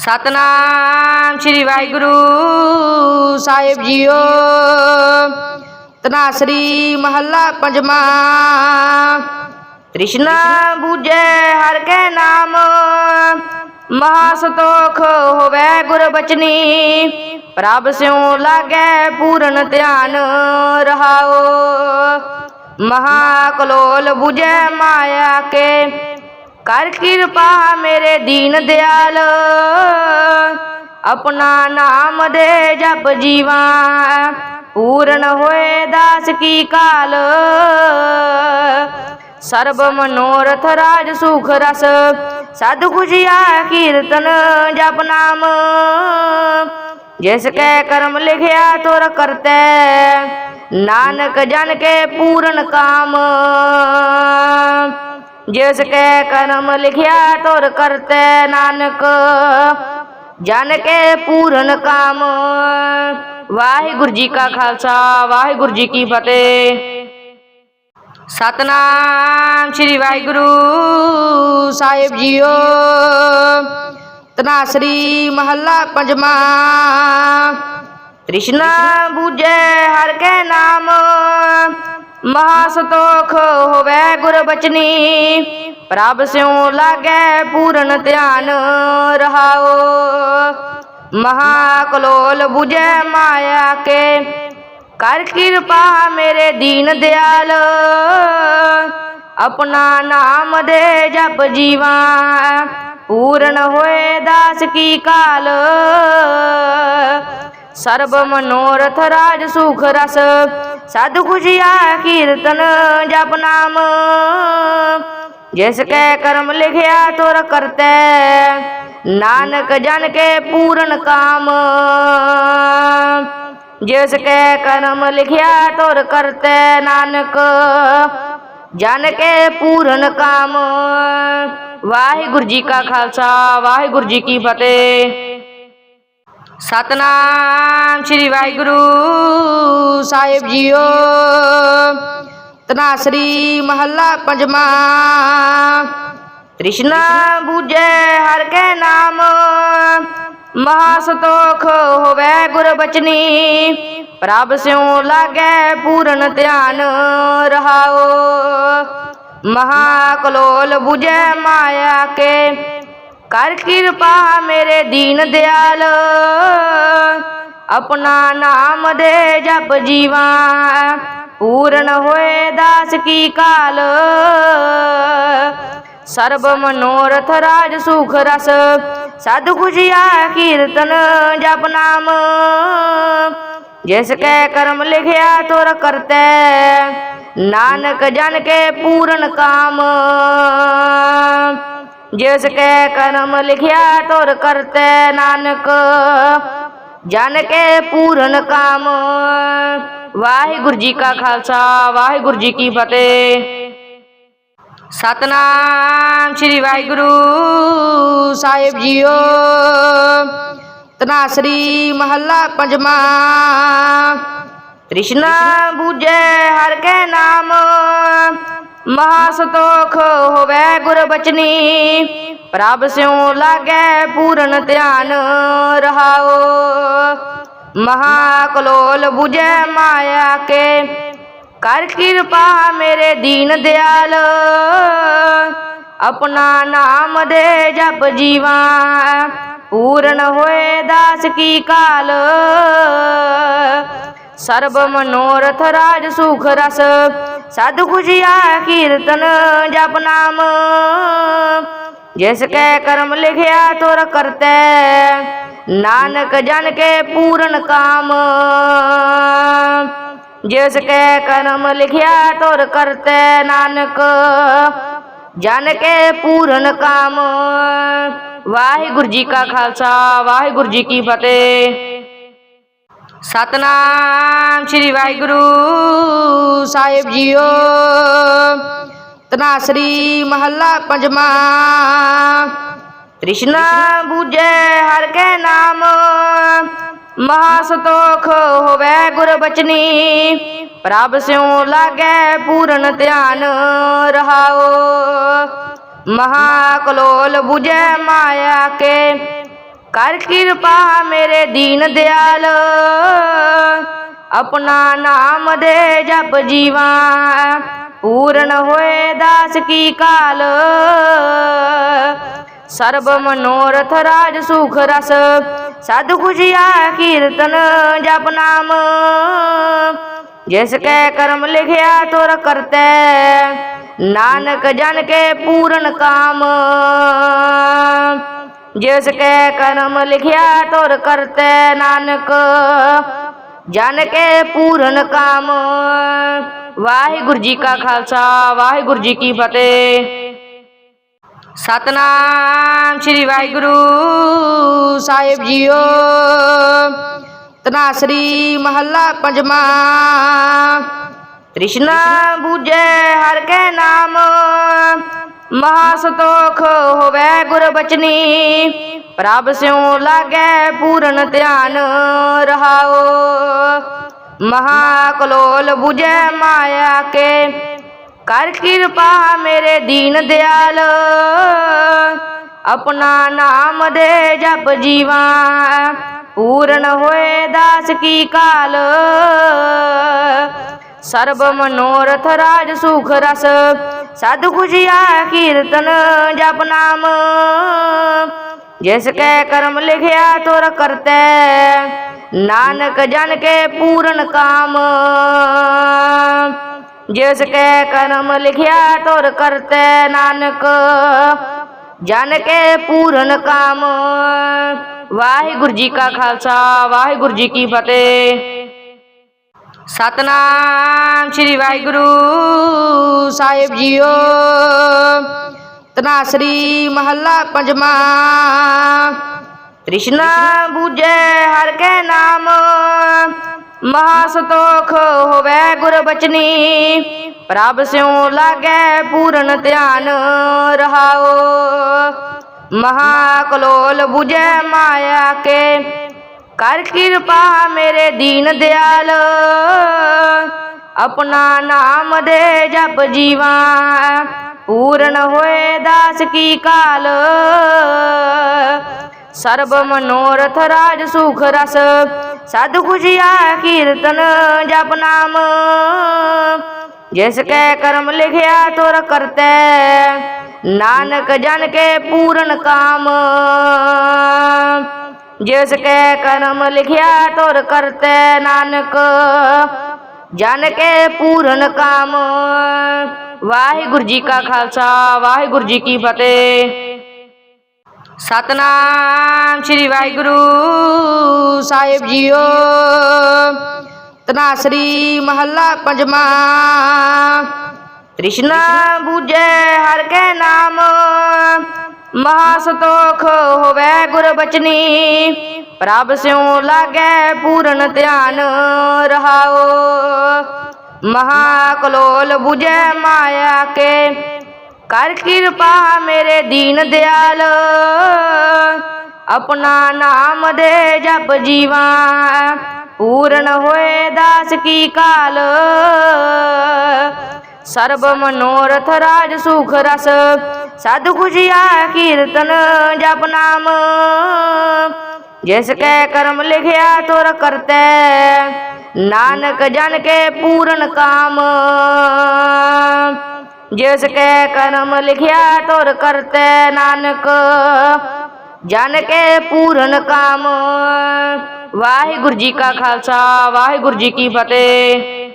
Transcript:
ਸਤਨਾਮ ਸ੍ਰੀ ਵਾਹਿਗੁਰੂ ਸਾਹਿਬ ਜੀਓ। ਤਨਾਸਰੀ ਮਹੱਲਾ ਪੰਜਵਾਂ। ਤ੍ਰਿਸ਼ਨਾ ਬੂਝੈ ਹਰ ਕੇ ਨਾਮ। ਮਹਾ ਸੰਤੋਖ ਹੋਵੇ ਗੁਰ ਬਚਨੀ। ਪ੍ਰਭ ਸਿਉ ਲਾਗੈ ਪੂਰਨ ਧਿਆਨ ਰਹਾਓ। ਮਹਾ ਕਲੋਲ ਬੁਝੈ ਮਾਇਆ ਕੇ। ਕਰ ਕਿਰਪਾ ਮੇਰੇ ਦੀਨ ਦਿਆਲ। ਆਪਣਾ ਨਾਮ ਦੇ ਜਪ ਜੀਵਾ। ਪੂਰਨ ਹੋਏ ਦਾਸ ਕੀ ਕਾਲ। ਸਰਬ ਮਨੋਰਥ ਰਾਜ ਸੁਖ ਰਸ। ਸਦ ਖੁਸ਼ੀਆ ਕੀਰਤਨ ਜਪ ਨਾਮ। ਜਿਸ ਕੈ ਕਰਮ ਲਿਖਿਆ ਤੁਰ ਕਰਤੈ। ਨਾਨਕ ਜਨ ਕੇ ਪੂਰਨ ਕਾਮ। ਜਿਸ ਕੈ ਕਰਮ ਲਿਖਿਆ ਤੁਰ ਕਰਤੈ ਨਾਨਕ। ਜਨ ਕੇ ਪੂਰਨ ਕਾਮ। ਵਾਹਿਗੁਰੂ ਜੀ ਕਾ ਖਾਲਸਾ, ਵਾਹਿਗੁਰੂ ਜੀ ਕੀ ਫਤਿਹ। ਸਤਨਾਮ ਸ੍ਰੀ ਵਾਹਿਗੁਰੂ ਸਾਹਿਬ ਜੀਓ। ਤਨਾਸਰੀ ਮਹੱਲਾ ਪੰਜਵਾਂ। ਤ੍ਰਿਸ਼ਨਾ ਬੂਝੈ ਹਰ ਕੇ ਨਾਮ। ਮਹਾ ਸੰਤੋਖ ਹੋਵੇ ਗੁਰਬਚਨੀ ਪ੍ਰਭ ਸਿਉ ਲਾਗੇ ਪੂਰਨ ਧਿਆਨ ਰਹਾਓ। ਮਹਾ ਕਲੋਲ ਬੁਝੈ ਮਾਇਆ ਕੇ, ਕਰ ਕਿਰਪਾ ਮੇਰੇ ਦੀਨ ਦਿਆਲ। ਆਪਣਾ ਨਾਮ ਦੇ ਜਪ ਜੀਵਾ, ਪੂਰਨ ਹੋਏ ਦਾਸ ਕੀ ਕਾਲ। ਸਰਬ ਮਨੋਰਥ ਰਾਜ ਸੁਖ ਰਸ ਸਦ ਖੁਸ਼ੀਆ ਕੀਰਤਨ ਜਪ ਨਾਮ। ਜਿਸ ਕੈ ਕਰਮ ਲਿਖਿਆ ਤੁਰ ਕਰਤੈ, ਨਾਨਕ ਜਨ ਕੇ ਪੂਰਨ ਕਾਮ। ਜਿਸ ਕੈ ਕਰਮ ਲਿਖਿਆ ਤੁਰ ਕਰਤੈ, ਨਾਨਕ ਜਨ ਕੇ ਪੂਰਨ ਕਾਮ। ਵਾਹਿਗੁਰੂ ਜੀ ਕਾ ਖਾਲਸਾ, ਵਾਹਿਗੁਰੂ ਜੀ ਕੀ ਫਤਿਹ। ਸਤਨਾਮ ਸ੍ਰੀ ਵਾਹਿਗੁਰੂ ਸਾਹਿਬ ਜੀਓ। ਤਨਾਸਰੀ ਮਹੱਲਾ ਪੰਜਵਾਂ। ਤ੍ਰਿਸ਼ਨਾ ਬੂਝੈ ਹਰ ਕੇ ਨਾਮ। ਮਹਾ ਸੰਤੋਖ ਹੋਵੇ ਗੁਰ ਬਚਨੀ। ਪ੍ਰਭ ਸਿਉ ਲਾਗੈ ਪੂਰਨ ਧਿਆਨ ਰਹਾਓ। ਮਹਾ ਕਲੋਲ ਬੁਝੈ ਮਾਇਆ ਕੇ। ਕਰ ਕਿਰਪਾ ਮੇਰੇ ਦੀਨ ਦਿਆਲ। ਆਪਣਾ ਨਾਮ ਦੇ ਜਪ ਜੀਵਾ। ਪੂਰਨ ਹੋਏ ਦਾਸ ਕੀ ਕਾਲ। ਸਰਬ ਮਨੋਰਥ ਰਾਜ ਸੁਖ ਰਸ। ਸਦ ਖੁਸ਼ੀਆ ਕੀਰਤਨ ਜਪ ਨਾਮ। ਜਿਸ ਕੈ ਕਰਮ ਲਿਖਿਆ ਤੁਰ ਕਰਤੈ। ਨਾਨਕ ਜਨ ਕੇ ਪੂਰਨ ਕਾਮ। ਜਿਸ ਕੈ ਕਰਮ ਲਿਖਿਆ ਤੁਰ ਕਰਤੈ ਨਾਨਕ, ਜਨ ਕੇ ਪੂਰਨ ਕਾਮ। ਵਾਹਿਗੁਰੂ ਜੀ ਕਾ ਖਾਲਸਾ, ਵਾਹਿਗੁਰੂ ਜੀ ਕੀ ਫਤਿਹ। ਸਤਨਾਮ ਸ੍ਰੀ ਵਾਹਿਗੁਰੂ ਸਾਹਿਬ ਜੀਓ। ਤਨਾਸਰੀ ਮਹੱਲਾ ਪੰਜਵਾਂ। ਤ੍ਰਿਸ਼ਨਾ ਬੂਝੈ ਹਰ ਕੇ ਨਾਮ। ਮਹਾ ਸੰਤੋਖ ਹੋਵੇ ਗੁਰ ਬਚਨੀ, ਪ੍ਰਭ ਸਿਉ ਲਾਗੇ ਪੂਰਨ ਧਿਆਨ ਰਹਾਓ। ਮਹਾ ਕਲੋਲ ਬੁਝੈ ਮਾਇਆ ਕੇ, ਕਰ ਕਿਰਪਾ ਮੇਰੇ ਦੀਨ ਦਿਆਲ। ਆਪਣਾ ਨਾਮ ਦੇ ਜਪ ਜੀਵਾ, ਪੂਰਨ ਹੋਏ ਦਾਸ ਕੀ ਕਾਲ। ਸਰਬ ਮਨੋਰਥ ਰਾਜ ਸੁਖ ਰਸ। ਸਦ ਖੁਸ਼ੀਆ ਕੀਰਤਨ ਜਪ ਨਾਮ। ਜਿਸ ਕੈ ਕਰਮ ਲਿਖਿਆ ਤੁਰ ਕਰਤੈ। ਨਾਨਕ ਜਨ ਕੇ ਪੂਰਨ ਕਾਮ। ਜਿਸ ਕੈ ਕਰਮ ਲਿਖਿਆ ਤੁਰ ਕਰਤੈ ਨਾਨਕ। ਜਨ ਕੇ ਪੂਰਨ ਕਾਮ। ਵਾਹਿਗੁਰੂ ਜੀ ਕਾ ਖਾਲਸਾ, ਵਾਹਿਗੁਰੂ ਜੀ ਕੀ ਫਤਿਹ। ਸਤਨਾਮ ਸ੍ਰੀ ਵਾਹਿਗੁਰੂ ਸਾਹਿਬ ਜੀਓ। ਤਨਾਸਰੀ ਮਹੱਲਾ ਪੰਜਵਾਂ। ਤ੍ਰਿਸ਼ਨਾ ਬੂਝੈ ਹਰ ਕੇ ਨਾਮ। ਮਹਾ ਸੰਤੋਖ ਹੋਵੇ ਗੁਰ ਬਚਨੀ। ਪ੍ਰਭ ਸਿਉ ਲਾਗੈ ਪੂਰਨ ਧਿਆਨ ਰਹਾਓ। ਮਹਾ ਕਲੋਲ ਬੁਝੈ ਮਾਇਆ ਕੇ। ਕਰ ਕਿਰਪਾ ਮੇਰੇ ਦੀਨ ਦਿਆਲ। ਆਪਣਾ ਨਾਮ ਦੇ ਜਪ ਜੀਵਾ। ਪੂਰਨ ਹੋਏ ਦਾਸ ਕੀ ਕਾਲ। ਸਰਬ ਮਨੋਰਥ ਰਾਜ ਸੁਖ ਰਸ। ਸਾਧੂ ਖੁਸ਼ੀਆ ਕੀਰਤਨ ਜਪ ਨਾਮ। ਜਿਸ ਕੈ ਕਰਮ ਲਿਖਿਆ ਤੁਰ ਕਰਤੈ। ਨਾਨਕ ਜਨ ਕੇ ਪੂਰਨ ਕਾਮ। ਜਿਸ ਕੈ ਕਰਮ ਲਿਖਿਆ ਤੁਰ ਕਰਤੈ ਨਾਨਕ। ਜਨ ਕੇ ਪੂਰਨ ਕਾਮ। ਵਾਹਿਗੁਰੂ ਜੀ ਕਾ ਖਾਲਸਾ, ਵਾਹਿਗੁਰੂ ਜੀ ਕੀ ਫਤਿਹ। ਸਤਨਾਮ ਸ੍ਰੀ ਵਾਹਿਗੁਰੂ ਸਾਹਿਬ ਜੀਓ। ਤਨਾਸਰੀ ਮਹੱਲਾ ਪੰਜਵਾਂ। ਤ੍ਰਿਸ਼ਨਾ ਬੂਝੈ ਹਰ ਕੇ ਨਾਮ। ਮਹਾ ਸੰਤੋਖ ਹੋਵੇ ਗੁਰਬਚਨੀ ਪ੍ਰਭ ਸਿਉ ਲਾਗੇ ਪੂਰਨ ਧਿਆਨ ਰਹਾਓ। ਮਹਾ ਕਲੋਲ ਬੁਝੈ ਮਾਇਆ ਕੇ, ਕਰ ਕਿਰਪਾ ਮੇਰੇ ਦੀਨ ਦਿਆਲ। ਆਪਣਾ ਨਾਮ ਦੇ ਜਪ ਜੀਵਾ, ਪੂਰਨ ਹੋਏ ਦਾਸ ਕੀ ਕਾਲ। ਸਰਬ ਮਨੋਰਥ ਰਾਜ ਸੁਖ ਰਸ ਸਾਧੂ ਖੁਸ਼ੀਆ ਕੀਰਤਨ ਜਪ ਨਾਮ। ਜਿਸ ਕੈ ਕਰਮ ਲਿਖਿਆ ਤੁਰ ਕਰਤੈ, ਨਾਨਕ ਜਨ ਕੇ ਪੂਰਨ ਕਾਮ। ਜਿਸ ਕੈ ਕਰਮ ਲਿਖਿਆ ਤੁਰ ਕਰਤੈ, ਨਾਨਕ ਜਨ ਕੇ ਪੂਰਨ ਕਾਮ। ਵਾਹਿਗੁਰੂ ਜੀ ਕਾ ਖਾਲਸਾ, ਵਾਹਿਗੁਰੂ ਜੀ ਕੀ ਫਤਿਹ। ਸਤਨਾਮ ਸ੍ਰੀ ਵਾਹਿਗੁਰੂ ਸਾਹਿਬ ਜੀਓ। ਤਨਾਸਰੀ ਮਹੱਲਾ ਪੰਜਵਾਂ। ਤ੍ਰਿਸ਼ਨਾ ਬੂਝੈ ਹਰ ਕੇ ਨਾਮ। ਮਹਾ ਸੰਤੋਖ ਹੋਵੇ ਗੁਰ ਬਚਨੀ। ਪ੍ਰਭ ਸਿਉ ਲਾਗੈ ਪੂਰਨ ਧਿਆਨ ਰਹਾਓ। ਮਹਾ ਕਲੋਲ ਬੁਝੈ ਮਾਇਆ ਕੇ। ਕਰ ਕਿਰਪਾ ਮੇਰੇ ਦੀਨ ਦਿਆਲ। ਆਪਣਾ ਨਾਮ ਦੇ ਜਪ ਜੀਵਾ। ਪੂਰਨ ਹੋਏ ਦਾਸ ਕੀ ਕਾਲ। ਸਰਬ ਮਨੋਰਥ ਰਾਜ ਸੁਖ ਰਸ। ਸਾਧੂ ਖੁਸ਼ੀਆ ਕੀਰਤਨ ਜਪ ਨਾਮ। ਜਿਸ ਕੈ ਕਰਮ ਲਿਖਿਆ ਤੁਰ ਕਰਤੈ। ਨਾਨਕ ਜਨ ਕੇ ਪੂਰਨ ਕਾਮ। ਜਿਸ ਕੈ ਕਰਮ ਲਿਖਿਆ ਤੁਰ ਕਰਤੈ ਨਾਨਕ, ਜਨ ਕੇ ਪੂਰਨ ਕਾਮ। ਵਾਹਿਗੁਰੂ ਜੀ ਕਾ ਖਾਲਸਾ, ਵਾਹਿਗੁਰੂ ਜੀ ਕੀ ਫਤਿਹ। ਸਤਨਾਮ ਸ੍ਰੀ ਵਾਹਿਗੁਰੂ ਸਾਹਿਬ ਜੀਓ। ਤਨਾਸਰੀ ਮਹੱਲਾ ਪੰਜਵਾਂ। ਤ੍ਰਿਸ਼ਨਾ ਬੂਝੈ ਹਰ ਕੇ ਨਾਮ। ਮਹਾ ਸੰਤੋਖ ਹੋਵੇ ਗੁਰਬਚਨੀ ਪ੍ਰਭ ਸਿਉ ਲਾਗੈ ਪੂਰਨ ਧਿਆਨ ਰਹਾਓ। ਮਹਾ ਕਲੋਲ ਬੁਝੈ ਮਾਇਆ ਕੇ, ਕਰ ਕਿਰਪਾ ਮੇਰੇ ਦੀਨ ਦਿਆਲ। ਆਪਣਾ ਨਾਮ ਦੇ ਜਪ ਜੀਵਾ, ਪੂਰਨ ਹੋਏ ਦਾਸ ਕੀ ਕਾਲ। ਸਰਬ ਮਨੋਰਥ ਰਾਜ ਸੁਖ ਰਸ। ਸਾਧੂ ਖੁਸ਼ੀਆ ਕੀਰਤਨ ਜਪ ਨਾਮ। ਜਿਸ ਕੈ ਕਰਮ ਲਿਖਿਆ ਤੁਰ ਕਰਤੈ। ਨਾਨਕ ਜਨ ਕੇ ਪੂਰਨ ਕਾਮ। ਜਿਸ ਕੈ ਕਰਮ ਲਿਖਿਆ ਤੁਰ ਕਰਤੈ ਨਾਨਕ। ਜਨ ਕੇ ਪੂਰਨ ਕਾਮ। ਵਾਹਿਗੁਰੂ ਜੀ ਕਾ ਖਾਲਸਾ, ਵਾਹਿਗੁਰੂ ਜੀ ਕੀ ਫਤਿਹ।